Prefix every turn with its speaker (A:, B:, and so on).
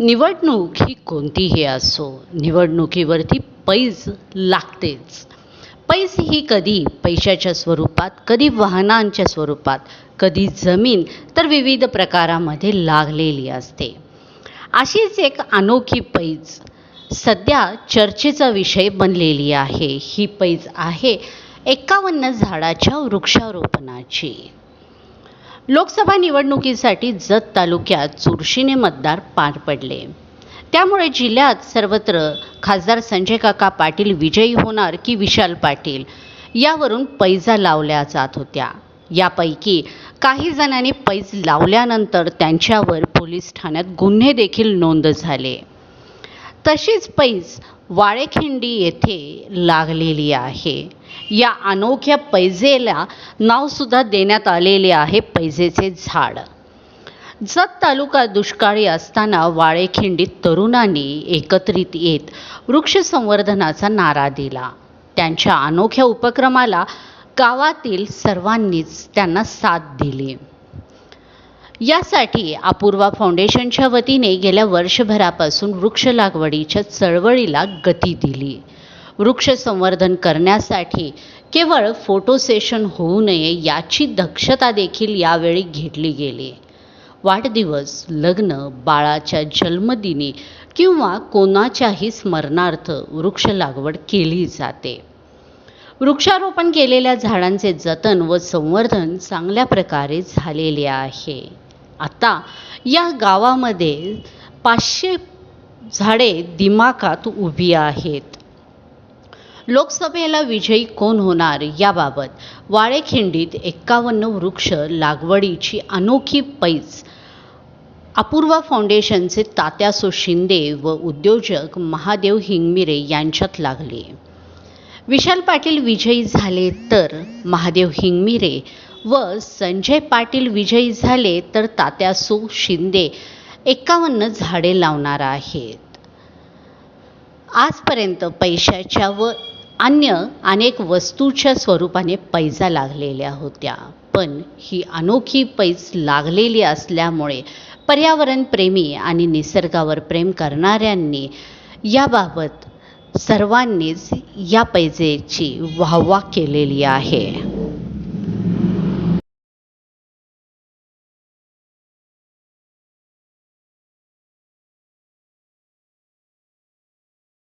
A: निवडणूक ही कोणतीही असो निवडणुकीवरती पैज लागतेच. पैज ही कधी पैशाच्या स्वरूपात कधी वाहनांच्या स्वरूपात कधी जमीन तर विविध प्रकारामध्ये लागलेली असते. अशीच एक अनोखी पैज सध्या चर्चेचा विषय बनलेली आहे. ही पैज आहे एकावन्न झाडाच्या वृक्षारोपणाची. लोकसभा निवडणुकीसाठी जत तालुक्यात चुरशीने मतदार पार पडले. त्यामुळे जिल्ह्यात सर्वत्र खासदार संजय काका पाटील विजयी होणार की विशाल पाटील यावरून पैजा लावल्या जात होत्या. यापैकी काही जणांनी पैज लावल्यानंतर त्यांच्यावर पोलीस ठाण्यात गुन्हे देखील नोंद झाले. तशीच पैज वाळेखिंडी येथे लागलेली आहे. या अनोख्या पैजेला नावसुद्धा देण्यात आलेले आहे पैजेचे झाड. जत तालुका दुष्काळी असताना वाळेखिंडीत तरुणांनी एकत्रित येत वृक्ष संवर्धनाचा नारा दिला. त्यांच्या अनोख्या उपक्रमाला गावातील सर्वांनीच त्यांना साथ दिली. यासाठी अपूर्वा फाउंडेशनच्या वतीने गेल्या वर्षभरापासून वृक्ष लागवडीच्या चळवळीला गती दिली. वृक्ष संवर्धन करण्यासाठी केवळ फोटो सेशन होऊ नये याची दक्षता देखील यावेळी घेतली गेली. वाढदिवस लग्न बाळाच्या जन्मदिनी किंवा कोणाच्याही स्मरणार्थ वृक्ष लागवड केली जाते. वृक्षारोपण केलेल्या झाडांचे जतन व संवर्धन चांगल्या प्रकारे झालेले आहे. आता या गावामध्ये पाचशे झाडे दिमाखात उभी आहेत. लोकसभेला विजयी कोण होणार याबाबत वाळेखिंडीत एक्कावन्न वृक्ष लागवडीची अनोखी पैज. अपूर्वा फाउंडेशनचे तात्यासो शिंदे व उद्योजक महादेव हिंगमिरे यांच्यात लागले. विशाल पाटील विजयी झाले तर महादेव हिंगमिरे व संजय पाटील विजयी झाले तर तात्यासू शिंदे एक्कावन्न झाडे लावणार आहेत. आजपर्यंत पैशाच्या व अन्य अनेक वस्तूच्या स्वरूपाने पैजा लागलेल्या होत्या. पण ही अनोखी पैज लागलेली असल्यामुळे पर्यावरणप्रेमी आणि निसर्गावर प्रेम करणाऱ्यांनी याबाबत सर्वांनीच या पैजेची वाहवा केलेली आहे.